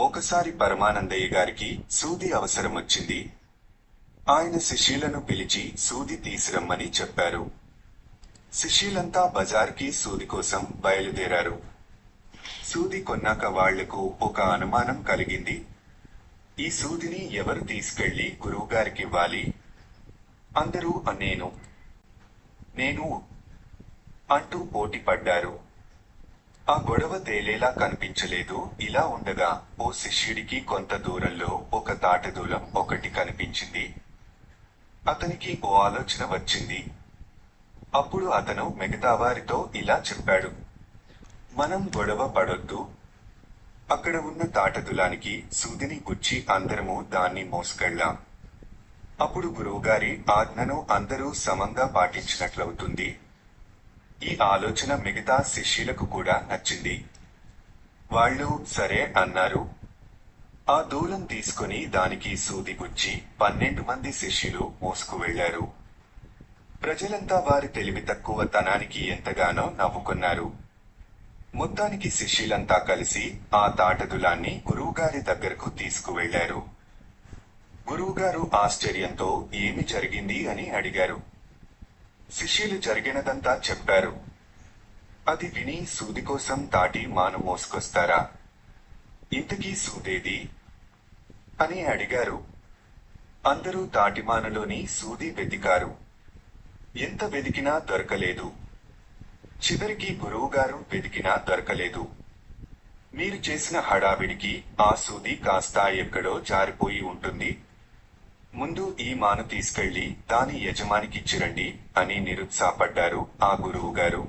ఒకసారి పరమానందయ్య గారికి సూది అవసరం వచ్చింది. ఆయన శిష్యులను పిలిచి సూది తీసిరమ్మని చెప్పారు. శిష్యులంతా బజార్కి సూది కోసం బయలుదేరారు. సూది కొన్నాక వాళ్ళకు ఒక అనుమానం కలిగింది. ఈ సూదిని ఎవరు తీసుకెళ్ళి గురువుగారికి ఇవ్వాలి? అందరూ నేను నేను అంటూ పోటీ పడ్డారు. ఆ గొడవ తేలేలా కనిపించలేదు. ఇలా ఉండగా ఓ శిష్యుడికి కొంత దూరంలో ఒక తాటదూలం ఒకటి కనిపించింది. అతనికి ఓ ఆలోచన వచ్చింది. అప్పుడు అతను మిగతా వారితో ఇలా చెప్పాడు. మనం గొడవ పడొద్దు. అక్కడ ఉన్న తాటదులానికి సూదిని గుచ్చి అందరము దాన్ని మోసుకెళ్ళాం అప్పుడు గురువుగారి ఆజ్ఞను అందరూ సమంగా పాటించినట్లవుతుంది. ఈ ఆలోచన మిగతా శిష్యులకు కూడా నచ్చింది. వాళ్ళు సరే అన్నారు. ఆ దూలం తీసుకుని దానికి సూది గుచ్చి పన్నెండు మంది శిష్యులు మోసుకు వెళ్ళారు ప్రజలంతా వారి తెలివి తక్కువ తనానికి ఎంతగానో నవ్వుకున్నారు. మొత్తానికి శిష్యులంతా కలిసి ఆ తాటదులాన్ని గురువుగారి దగ్గరకు తీసుకువెళ్ళారు గురువుగారు ఆశ్చర్యంతో ఏమి జరిగింది? అని అడిగారు. శిష్యులు జరిగినదంతా చెప్పారు. అది విని సూది కోసం తాటి మాను మోసుకొస్తారా? ఇంతకీ సూదేది? అని అడిగారు. అందరూ తాటిమానులోని సూది వెతికారు. ఎంత వెతికినా దొరకలేదు. చివరికి గురువుగారు వెతికినా దొరకలేదు. మీరు చేసిన హడావిడికి ఆ సూది కాస్త ఎక్కడో జారిపోయి ఉంటుంది. ముందు ఈ మాను తీసుకెళ్ళి దాని యజమానికిచ్చిరండి అని నిరుత్సాహపడ్డారు ఆ గురువుగారు.